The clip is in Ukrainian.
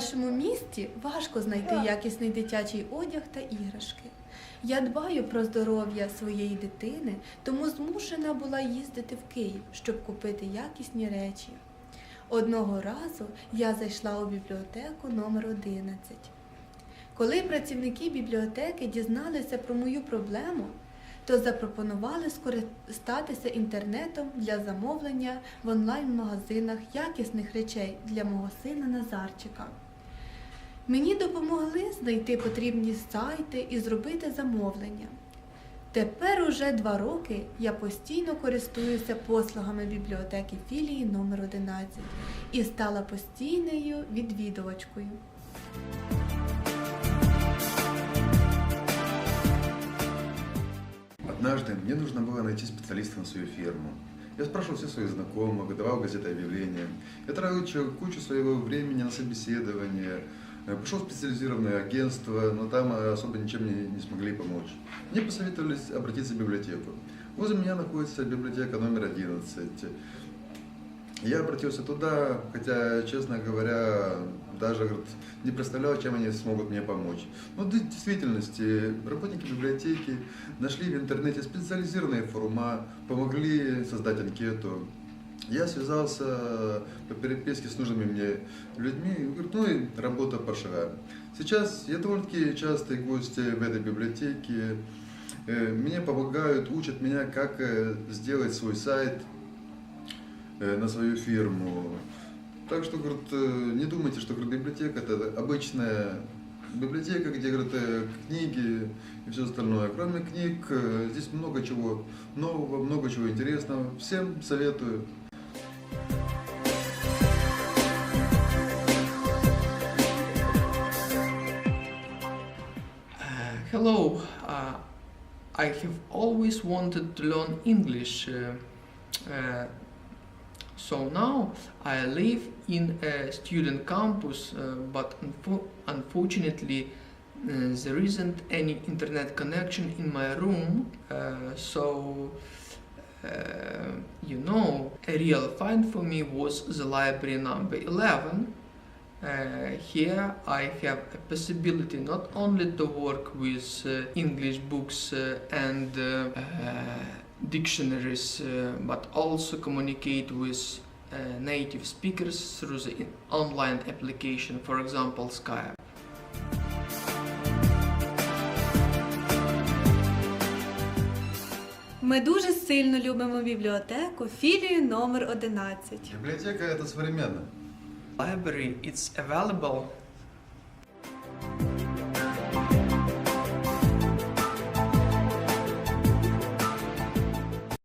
нашому місті важко знайти якісний дитячий одяг та іграшки. Я дбаю про здоров'я своєї дитини, тому змушена була їздити в Київ, щоб купити якісні речі. Одного разу я зайшла у бібліотеку номер 11. Коли працівники бібліотеки дізналися про мою проблему, то запропонували скористатися інтернетом для замовлення в онлайн-магазинах якісних речей для мого сина Назарчика. Мені допомогли знайти потрібні сайти і зробити замовлення. Тепер уже два роки я постійно користуюся послугами бібліотеки філії номер 11 і стала постійною відвідувачкою. Однажды мне нужно было найти специалиста на свою ферму. Я спрашивал всех своих знакомых, давал газеты объявления. Я тратил кучу своего времени на собеседование. Э, Пошел в специализированное агентство, но там э, особо ничем мне не смогли помочь. Мне посоветовали обратиться в библиотеку. Возле меня находится библиотека номер 11. Я обратился туда, хотя, честно говоря, даже говорит, не представлял, чем они смогут мне помочь. Но в действительности работники библиотеки нашли в интернете специализированные форума, помогли создать анкету. Я связался по переписке с нужными мне людьми, говорит, ну и работа пошла. Сейчас я довольно-таки частый гость в этой библиотеке. Э, Мне помогают, учат меня, как э, сделать свой сайт, э, на свою фирму. Так что, говорит, не думайте, что говорит, библиотека это обычная библиотека, где, говорит, книги и все остальное. Кроме книг, здесь много чего нового, много чего интересного. Всем советую. Hello, uh, I have always wanted to learn English. Uh, uh, so now I live in a student campus, uh, but unfo- unfortunately uh, there isn't any internet connection in my room. So, you know, a real find for me was the library number 11. Uh, here I have a possibility not only to work with uh, English books uh, and uh, uh, dictionaries, uh, but also communicate with uh, native speakers through the in- online application, for example, Skype. Ми дуже сильно любимо бібліотеку філію номер 11. Библиотека это современно. Library it's available